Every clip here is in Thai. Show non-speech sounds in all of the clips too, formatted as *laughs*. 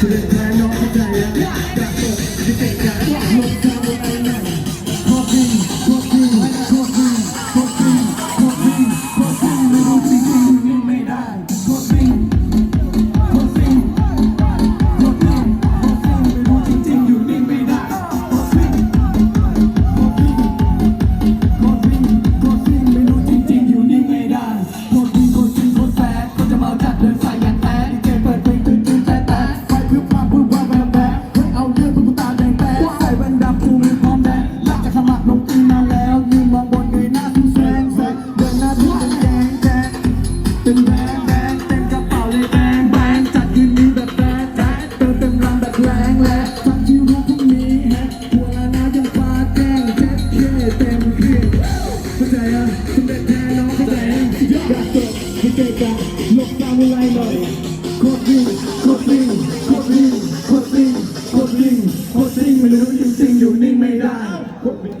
Thank *laughs* you. ไม่รู้จริงๆอยู่นิ่งไม่ได้โคตรลิง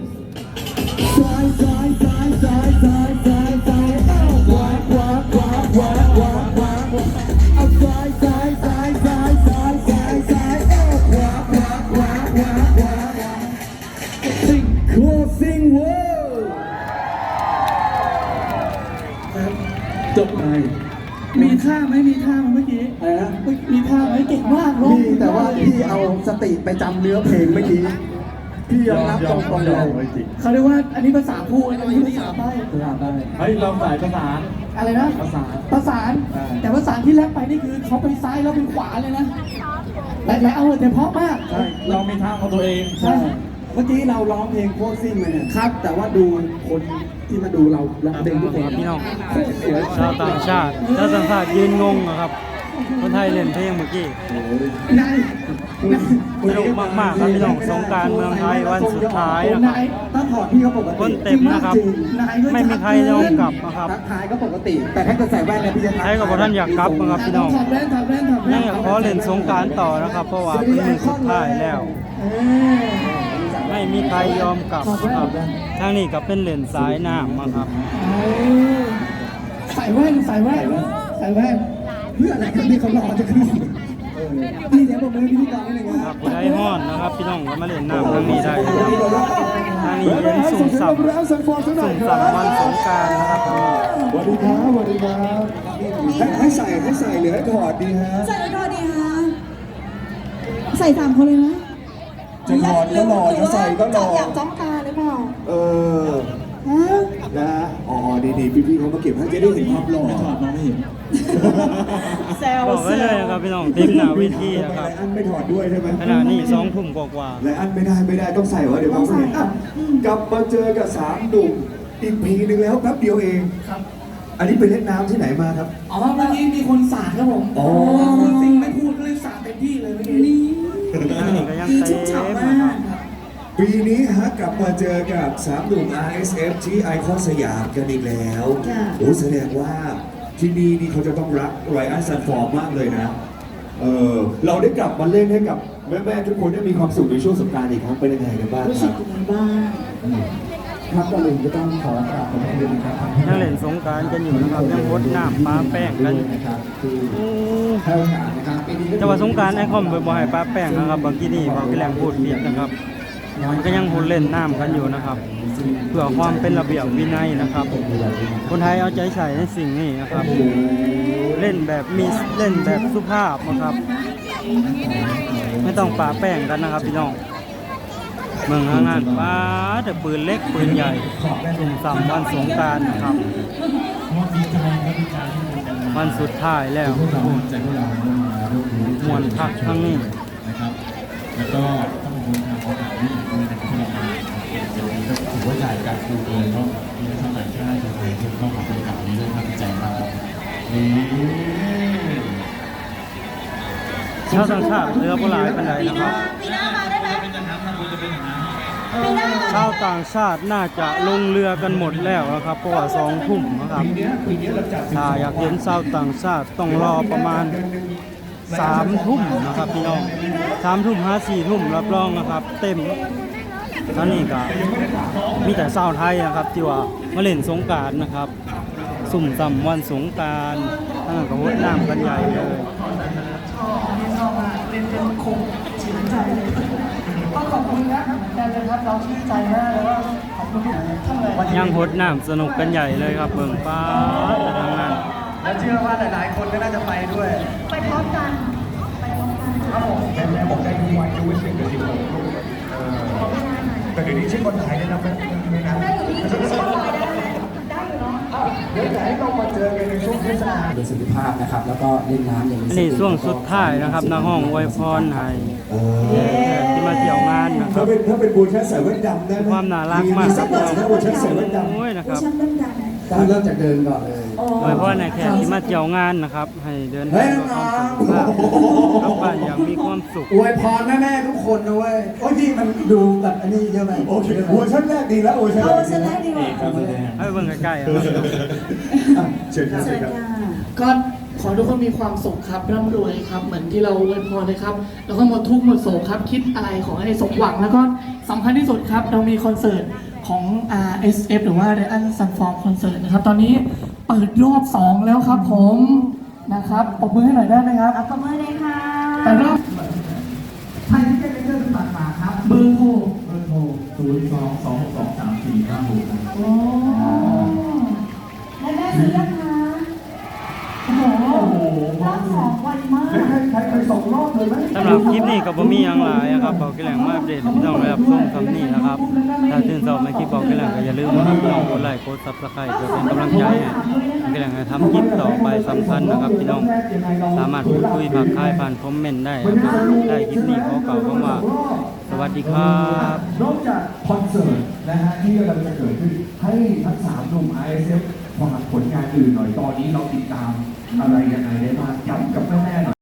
ซ้ายซ้ายซ้ายซ้ายซ้ายซ้ายซ้ายเอ้าขวาขวาขวาขวาขวาขวาเอาซ้ายซ้ายซ้ายซ้ายซ้ายซ้ายซ้ายเอ้าขวาขวาขวาขวาขวาซิงโคซิงเวิลด์จบไปมีท่าไหมมีท่าไหมเมื่อกี้อะไรนะมีท่าไหม เก่งมากร้องมีแต่ว่าพี่เอาสติไปจำเนื้อเพลงเมื่อกี้ พี่ยอมรับตรงๆเลย เขาเรียกว่าอันนี้ภาษาพูดอันนี้ภาษาใต้ภาษาใต้เฮ้ยเราสายประสานอะไรนะประสานประสานใช่ แต่ประสานที่แรปไปนี่คือเขาไปซ้ายแล้วไปขวาเลยนะและและเอาแต่เพราะมาก ใช่เรามีทางของตัวเอง ใช่ เมื่อกี้เราร้องเพลงโคตรซิ่งมาเนี่ยครับ แต่ว่าดูคนที่มาดูเราร้องเพลงทุกคน พี่น้องโคตรสวยชาวต่างชาติชาวต่างชาติยืนงงอะครับ คนไทยเล่นเพลงเมื่อกี้นายนายสนุกมากๆครับพี่น้องสงกรานต์เมืองไทยวันสุดท้ายนะครับนายถ้าถอดพี่เขาปกติคนเต็มนะครับจงนายก็ไม่มีใครยอมกลับนะครับทักทายก็ปกติ แต่ถ้าเกิดใส่แว่นเนี่ยพี่จะทักใครก็บอกท่านอยากกลับนะครับพี่น้องถอดแว่นถอดแว่นถอดแว่ยังนอยากขอเล่นสงกรารต่อนะครับ เพราะว่าเป็นมือสุดท้ายแล้วเออไม่มีใครยอมกลับครับทางนี้ก็เป็นเลนสายน้ำอะครับเอาใส่แว่นใส่แว่นใส่แว่น เพื่ออะไรครับที่เขารอจะขึ้นเออพี่เดี๋ยวผมมือพิธีกรนิดนึงคครัรับบผู้ใดห้อนนะครับพี่น้องก็มาเล่นน้ำทางนี้ได้นะครับทางนี้เป็นสุ่มสับแล้วสันฟอร์สักหน่อสุ่มคสัรับบวันสงกรารนะครับทางนี้สวัสดีครับสวัสดีครับให้ให้ใส่ให้ใส่หรือให้ถอดดีฮะใส่แล้วก็ดีคะใส่สามคนเลยนะจะถอดก็หล่อจะใส่ก็หล่ออยากจ้องตาหรือเปล่าเออ ฮะ นะฮะอ๋อดีดี พี่พี่ๆเขามาเก็บให้จะได้เห็นความหล่อถอดมองไม่เห็นแซวบอกไว้เลยนะครับพี่น้องทีมหน้าเวทีนะครับ ไลอันไม่ถอดด้วยใช่ไหม ขณะนี้สองทุ่มกว่าไลอันไม่ได้ไม่ได้ต้องใส่วะเดี๋ยวมองไม่เห็นอะกลับมาเจอกับสามหนุ่มอีกปีหนึ่งแล้วแป๊บเดียวเองครับ อันนี้ไปเล่นน้ำที่ไหนมาครับ อ๋อเมื่อกี้มีคนสาดครับผมอ๋อคนซิงไม่พูดก็เลยสาดเต็มที่เลยเมื่อกี้นี่ๆทางนี้ก็ยังดีเต็ชุ่มฉ่ำมมานะครับก ปีนี้ฮะกลับมาเจอกับสามหนุ่ม RSF ที่ไอคอนสยามกันอีกแล้วค่ะ โอ้แสดงว่าที่นี่นี่เขาจะต้องรักไรอันซันฟอร์มมากเลยนะเออเราได้กลับมาเล่นให้กับแม่ๆทุกคนได้มีความสุขในช่วงสงกรานต์อีกครั้งเป็นยังไงกันบ้างรู้คสึรักบ ยังไงบ้าง ครับก่อนอื่นก็ต้องขอกราบขอบคุณนะครับยังเล่นสงกรารกันอยู่นะครับยังวดน้ำปลาแป้งกัน นะครับคืออู้ให้โอกาสนะครับปีนี้ก็ แต่ว่าสงกรารไอคอมบ่ให้ปลาแป้งนะครับบางทีนี่บางทีแหลงพูดผิดนะครับ มันก็ยังพูดเล่นน้ำกันอยู่นะครับ เพื่อความเป็นระเบียบวินัยนะครับ คนไทยเอาใจใส่ในสิ่งนี้นะครับ เล่นแบบมีเล่นแบบสุภาพนะครับ ไม่ต้องปาแป้งกันนะครับพี่น้องเมืองหางานป้าแต่ปืนเล็กปืนใหญ่สุ่มสามวันสงกรารนะครับ วันสุดท้ายแล้วใจพวกเราได้มาร่วมมือมวนพักทั้งนี้นะครับแล้วก็ต้องขอบ คุณทางโอกาสนี้อีกด้วยนะครับที่เรามาถือว่าใหญ่การคูเลยเนาะมีชาวต่างชาติชาวไทยที่ต้องขอบคุณกับนี้ด้วยครับดีใจมากครับนี่ชาวต่างชาติเรือโบราณเป็นไรนะครับปีหน้ามาได้ไหมปีหน้ามาชาวต่างชาติน่าจะลงเรือกันหมดแล้วนะครับเพราะว่าสองทุ่มนะครับปีนี้ปีนี้เราจัดถ้าอยากเห็นชาวต่างชาติต้องรอประมาณ สามทุ่มนะครับพี่น้องสามทุ่มห้าสี่ทุ่มรับรองนะครับ เต็มท่านี้ก็มีแต่ชาวไทยนะครับ ที่ว่ามาเล่นสงการนะครับ สุ่มสำวันสงการทั้งนั้นกับวดน้ำกันใหญ่เลยเล่นเป็นคงชื่นใจเลยก็ขอบคุณนะแทนเลยครับเราชื่นใจมากเลยว่าขอบคุณทุกท่านเลยยังหดน้ำสนุกกันใหญ่เลยครับเบิ่งป้า ชื่อว่าหลาย ๆ คนก็น่าจะไปด้วยไปพร้อมกัน ไปพร้อมกันครับผมแม่แม่บอกได้ทุกวันดูวิสิตเดี๋ยวสิบหกแต่เดี๋ยวนี้ชื่อคนไทยได้นับไหมไม่นับได้อยู่ที่ชื่อชื่อลอยได้ไหมได้อยู่เนาะอะเดี๋ยวจะให้เรามาเจอกันในช่วงเทศกาลประสิทธิภาพนะครับ แล้วก็เล่นน้ำอย่างอันนี้ช่วงสุดท้ายนะครับหน้าห้องอวยพรให้แขกที่มาเที่ยวงานนะคถ้ารับเป็นถ้าเป็นบูชันใส่แว่นดำได้ไหมความน่ารักมากสักหน่อยนะบูชันใส่แว่นดำโอ้ยนะครับฉันเริ่มดัง ต้องเริ่มจากเดินก่อนเลยอวยพรให้แขกที่มาเที่ยวงานนะครับ ให้เดินเฮ้ทายงน้ด้วยความสุขภาพองแล้วก็อย่างมีความสุข อวยพรแม่ๆทุกคนนะเว้ยโอ้ยที่มันดูแบบอันนี้เยอะไหมโอเคเวอร์ชันแรกดีแล้วเวอร์ชันเอาแรกฉันแรกดีกว่าการแสดงให้เบิ่งใกล้ๆอะครับอะเชิญครับเชิเชิญญครับค่ะก็ขอให้ทุกคนมีความสุขครับร่ำรวยครับ เหมือนที่เราอวยพรเลยครับ แล้วก็หมดทุกข์หมดโศกครับ คิดอะไรขอให้สมหวัง แล้วก็สำคัญที่สุดครับ เรามีคอนเสิร์ต ของ RSF หรือว่า Ryan Sunform Concert นะครับ ตอนนี้เปิดรอบ 2 แล้วครับผมนะครับปรบมือให้หน่อยได้ไหมครับ เอาขอบมือเลยค่ะแต่รอบใครที่จะเป็นเรื่องต่างๆครับเบอร์โทรเบอร์โทรศูนย์สองสองสองสามสี่ห้าหกโอ้และแม่ซื้อยังคะโอ้โหรอบสองไวมาก ใครใครไปสองรอบเลยไหม สำหรับคลิปนี้ก็บ่มีหยังหลายอะครับบอกกิแหลงมาอัปเดตให้พี่น้องได้รับชมคำนี้นะครับ ถ้าชื่นชอบในคลิปบอกกิแหลงก็อย่าลืมนะครับพี่น้องกดไลค์กด Subscribe เพื่อเป็นกำลังใจให้บอกกิแหลงทำคลิปต่อไปสำคัญนะครับพี่น้องสามารถพูดคุยผักทายผ่านคอมเมนต์ได้นะครับได้คลิปนี้ขอกล่าวคำว่า สวัสดีครับนอกจากคอนเสิร์ตนะฮะที่กำลังจะเกิดขึ้นให้ทั้งสามหนุ่ม ISF ฝากผลงานอื่นหน่อยตอนนี้เราติดตามอะไรยังไงได้บ้างย้ำกับแม่ๆหน่อย